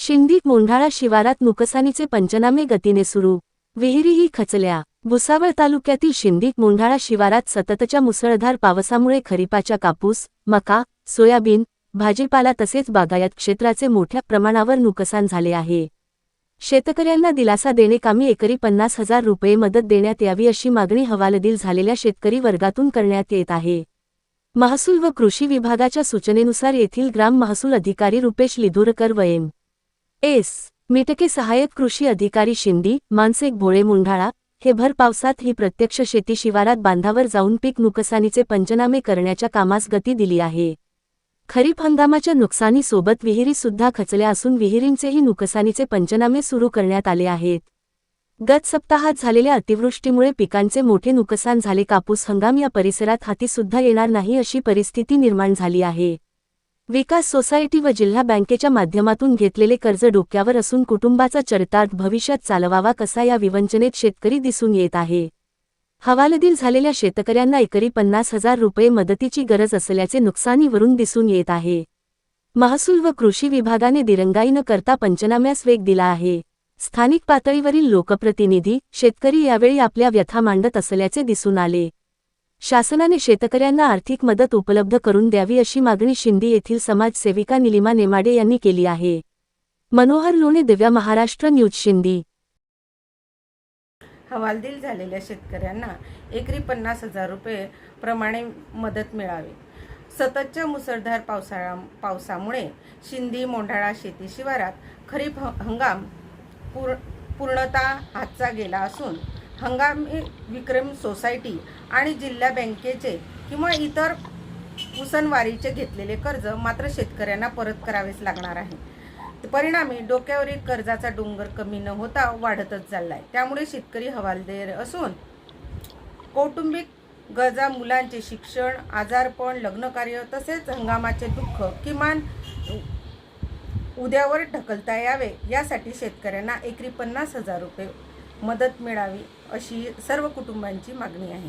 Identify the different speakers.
Speaker 1: शिंदी मोंढाळा शिवारात नुकसानीचे पंचनामे गतीने सुरू. विहिरीही खचल्या. भुसावळ तालुक्यातील शिंदीत मोंढाळा शिवारात सततच्या मुसळधार पावसामुळे खरीपाच्या कापूस मका सोयाबीन भाजीपाला तसेच बागायत क्षेत्राचे मोठ्या प्रमाणावर नुकसान झाले आहे. शेतकऱ्यांना दिलासा देणे कामी एकरी पन्नास हजार रुपये मदत देण्यात यावी अशी मागणी हवालदिल झालेल्या शेतकरी वर्गातून करण्यात येत आहे. महसूल व कृषी विभागाच्या सूचनेनुसार येथील ग्राम महसूल अधिकारी रुपेश लिधुरकर व एम एस. मिटके सहाय्यक कृषी अधिकारी शिंदी मानसेक भोळे मुंढाळा हे भर पावसात ही प्रत्यक्ष शेती शिवारात बांधावर जाऊन पीक नुकसानीचे पंचनामे करण्याच्या कामास गती दिली आहे. खरीप हंगामाच्या नुकसानीसोबत विहिरी सुद्धा खचल्या असून विहिरींचेही नुकसानीचे पंचनामे सुरू करण्यात आले आहेत. गत सप्ताहात झालेल्या अतिवृष्टीमुळे पिकांचे मोठे नुकसान झाले. कापूस हंगाम या परिसरात हातीसुद्धा येणार नाही अशी परिस्थिती निर्माण झाली आहे. विकास सोसायटी व जिल्हा बँकेच्या माध्यमातून घेतलेले कर्ज डोक्यावर असून कुटुंबाचा चरितार्थ भविष्यात चालवावा कसा या विवंचनेत शेतकरी दिसून येत आहे. हवालदिल झालेल्या शेतकऱ्यांना एकरी पन्नास हजार रुपये मदतीची गरज असल्याचे नुकसानीवरून दिसून येत आहे. महसूल व कृषी विभागाने दिरंगाई न करता पंचनाम्यास वेग दिला आहे. स्थानिक पातळीवरील लोकप्रतिनिधी शेतकरी यावेळी आपल्या व्यथा मांडत असल्याचे दिसून आले. शासनाने शेतकऱ्यांना आर्थिक मदत उपलब्ध करून द्यावी अशी मागणी शिंदी येथील समाजसेविका निलिमा नेमाडे यांनी केली आहे. मनोहर लोणे दिव्या महाराष्ट्र न्यूज शिंदी.
Speaker 2: हवालदिल झालेल्या शेतकऱ्यांना एकरी पन्नास हजार रुपये प्रमाणे मदत मिळावी. सततच्या मुसळधार पावसाळा पावसामुळे शिंदी मोंढाळा शेती शिवारात खरीप हंगाम पूर पूर्णतः हातचा गेला असून हंगामी विक्रम सोसायटी आणि जिल्हा बँकेचे किंवा इतर उसनवारीचे घेतलेले कर्ज मात्र शेतकऱ्यांना परत करावेच लागणार आहे. परिणामी डोक्यावरील कर्जाचा डोंगर कमी न होता वाढतच चाललाय. त्यामुळे शेतकरी हवालदेर असून कौटुंबिक गरजा मुलांचे शिक्षण आजारपण लग्नकार्य तसेच हंगामाचे दुःख किमान उद्यावर ढकलता यावे यासाठी शेतकऱ्यांना एकरी पन्नास हजार रुपये मदत मिळावी अशी सर्व कुटुंबांची मागणी आहे.